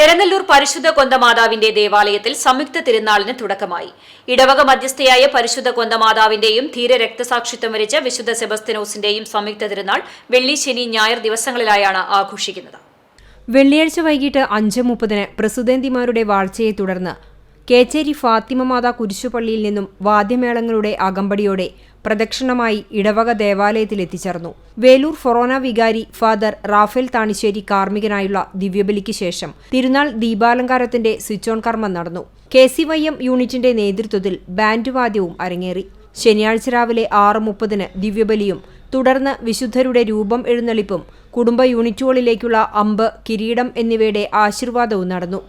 എരനല്ലൂർ പരിശുദ്ധ കൊന്തമാതാവിന്റെ ദേവാലയത്തിൽ സംയുക്ത തിരുനാളിന് തുടക്കമായി. ഇടവക മധ്യസ്ഥയായ പരിശുദ്ധ കൊന്തമാതാവിന്റെയും ധീര രക്തസാക്ഷിത്വം വരിച്ച വിശുദ്ധ സെബസ്തിനോസിന്റെയും സംയുക്ത തിരുനാൾ വെള്ളി ശനി ഞായർ ദിവസങ്ങളിലായാണ് ആഘോഷിക്കുന്നത്. വെള്ളിയാഴ്ച വൈകിട്ട് അഞ്ച് മുപ്പതിന് പ്രസുദേന്തിമാരുടെ വാഴ്ചയെ തുടർന്ന് കേച്ചേരി ഫാത്തിമ മാതാ കുരിശുപള്ളിയിൽ നിന്നും വാദ്യമേളങ്ങളുടെ അകമ്പടിയോടെ പ്രദക്ഷിണമായി ഇടവക ദേവാലയത്തിൽ എത്തിച്ചേർന്നു വേലൂർ ഫൊറോന വികാരി ഫാദർ റാഫേൽ താണിശ്ശേരി കാർമ്മികനായുള്ള ദിവ്യബലിക്ക് ശേഷം തിരുനാൾ ദീപാലങ്കാരത്തിന്റെ സ്വിച്ച് ഓൺ കർമ്മം നടന്നു. കെ സി വൈ എം യൂണിറ്റിന്റെ നേതൃത്വത്തിൽ ബാൻഡ് വാദ്യവും അരങ്ങേറി. ശനിയാഴ്ച രാവിലെ ആറ് മുപ്പതിന് ദിവ്യബലിയും തുടർന്ന് വിശുദ്ധരുടെ രൂപം എഴുന്നള്ളിപ്പും കുടുംബ യൂണിറ്റുകളിലേക്കുള്ള അമ്പ് കിരീടം എന്നിവയുടെ ആശീർവാദവും നടന്നു.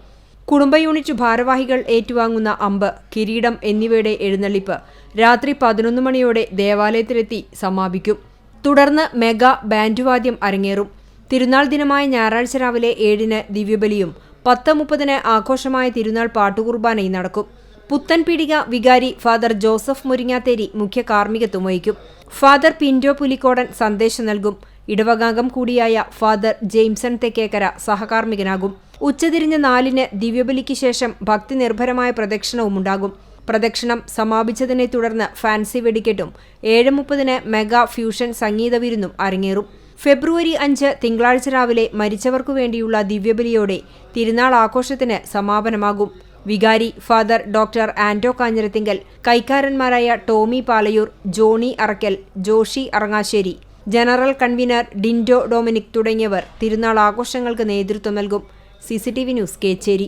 കുടുംബ യൂണിറ്റ് ഭാരവാഹികൾ ഏറ്റുവാങ്ങുന്ന അമ്പ് കിരീടം എന്നിവയുടെ എഴുന്നള്ളിപ്പ് രാത്രി പതിനൊന്ന് മണിയോടെ ദേവാലയത്തിലെത്തി സമാപിക്കും. തുടർന്ന് മെഗാ ബാൻഡുവാദ്യം അരങ്ങേറും. തിരുനാൾ ദിനമായ ഞായറാഴ്ച രാവിലെ ഏഴിന് ദിവ്യബലിയും പത്ത് മുപ്പതിന് ആഘോഷമായ തിരുനാൾ പാട്ടുകുർബാനയും നടക്കും. പുത്തൻ പീടിക വികാരി ഫാദർ ജോസഫ് മുരിങ്ങാത്തേരി മുഖ്യ കാർമ്മികത്വം വഹിക്കും. ഫാദർ പിൻഡോ പുലിക്കോടൻ സന്ദേശം നൽകും. ഇടവകാംഗം കൂടിയായ ഫാദർ ജെയിംസൺ തെക്കേക്കര സഹകാർമ്മികനാകും. ഉച്ചതിരിഞ്ഞ നാലിന് ദിവ്യബലിക്ക് ശേഷം ഭക്തി നിർഭരമായ പ്രദക്ഷിണവും ഉണ്ടാകും. പ്രദക്ഷിണം സമാപിച്ചതിനെ തുടർന്ന് ഫാൻസി വെടിക്കെട്ടും ഏഴ് മുപ്പതിന് മെഗാ ഫ്യൂഷൻ സംഗീത വിരുന്നും അരങ്ങേറും. ഫെബ്രുവരി അഞ്ച് തിങ്കളാഴ്ച രാവിലെ മരിച്ചവർക്കു വേണ്ടിയുള്ള ദിവ്യബലിയോടെ തിരുനാൾ ആഘോഷത്തിന് സമാപനമാകും. വികാരി father doctor Anto Kanjirathingal കൈക്കാരന്മാരായ Tomy Palayur Johny Arakkal Joshy Arangassery general convener Dindo Dominic തുടങ്ങിയവർ തിരുനാൾ ആഘോഷങ്ങൾക്ക് നേതൃത്വം നൽകും. C news Kechery.